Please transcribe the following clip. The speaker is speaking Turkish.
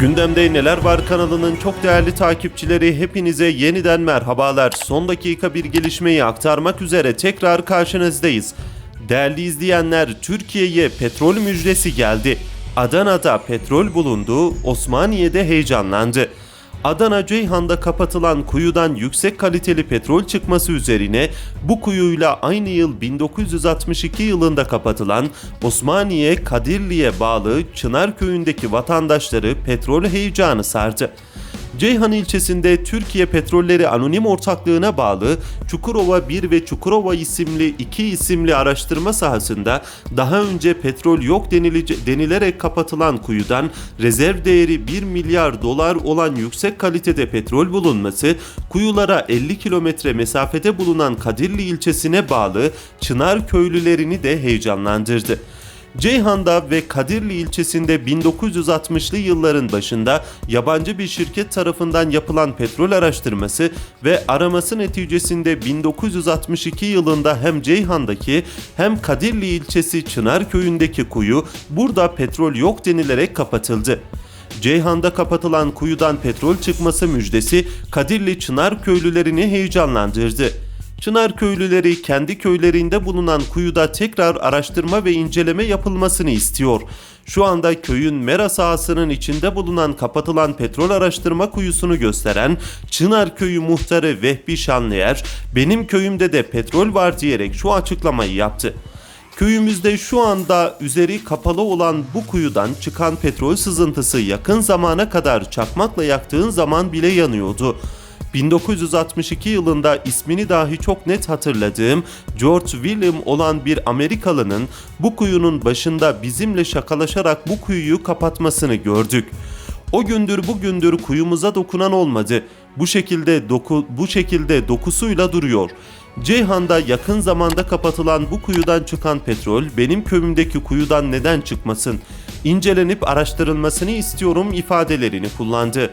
Gündemde Neler Var kanalının çok değerli takipçileri hepinize yeniden merhabalar. Son dakika bir gelişmeyi aktarmak üzere tekrar karşınızdayız. Değerli izleyenler Türkiye'ye petrol müjdesi geldi. Adana'da petrol bulundu, Osmaniye'de heyecanlandı. Adana Ceyhan'da kapatılan kuyudan yüksek kaliteli petrol çıkması üzerine bu kuyuyla aynı yıl 1962 yılında kapatılan Osmaniye Kadirli'ye bağlı Çınar köyündeki vatandaşları petrol heyecanı sardı. Ceyhan ilçesinde Türkiye Petrolleri Anonim Ortaklığı'na bağlı Çukurova 1 ve Çukurova isimli iki isimli araştırma sahasında daha önce petrol yok denilerek kapatılan kuyudan rezerv değeri 1 milyar dolar olan yüksek kalitede petrol bulunması, kuyulara 50 kilometre mesafede bulunan Kadirli ilçesine bağlı Çınar köylülerini de heyecanlandırdı. Ceyhan'da ve Kadirli ilçesinde 1960'lı yılların başında yabancı bir şirket tarafından yapılan petrol araştırması ve araması neticesinde 1962 yılında hem Ceyhan'daki hem Kadirli ilçesi Çınar köyündeki kuyu burada petrol yok denilerek kapatıldı. Ceyhan'da kapatılan kuyudan petrol çıkması müjdesi Kadirli Çınar köylülerini heyecanlandırdı. Çınar köylüleri kendi köylerinde bulunan kuyuda tekrar araştırma ve inceleme yapılmasını istiyor. Şu anda köyün mera sahasının içinde bulunan kapatılan petrol araştırma kuyusunu gösteren Çınar köyü muhtarı Vehbi Şanlıer, benim köyümde de petrol var diyerek şu açıklamayı yaptı. Köyümüzde şu anda üzeri kapalı olan bu kuyudan çıkan petrol sızıntısı yakın zamana kadar çakmakla yaktığın zaman bile yanıyordu. 1962 yılında ismini dahi çok net hatırladığım George William olan bir Amerikalının bu kuyunun başında bizimle şakalaşarak bu kuyuyu kapatmasını gördük. O gündür bugündür kuyumuza dokunan olmadı. Bu şekilde doku bu şekilde dokusuyla duruyor. Ceyhan'da yakın zamanda kapatılan bu kuyudan çıkan petrol benim köyümdeki kuyudan neden çıkmasın? İncelenip araştırılmasını istiyorum ifadelerini kullandı.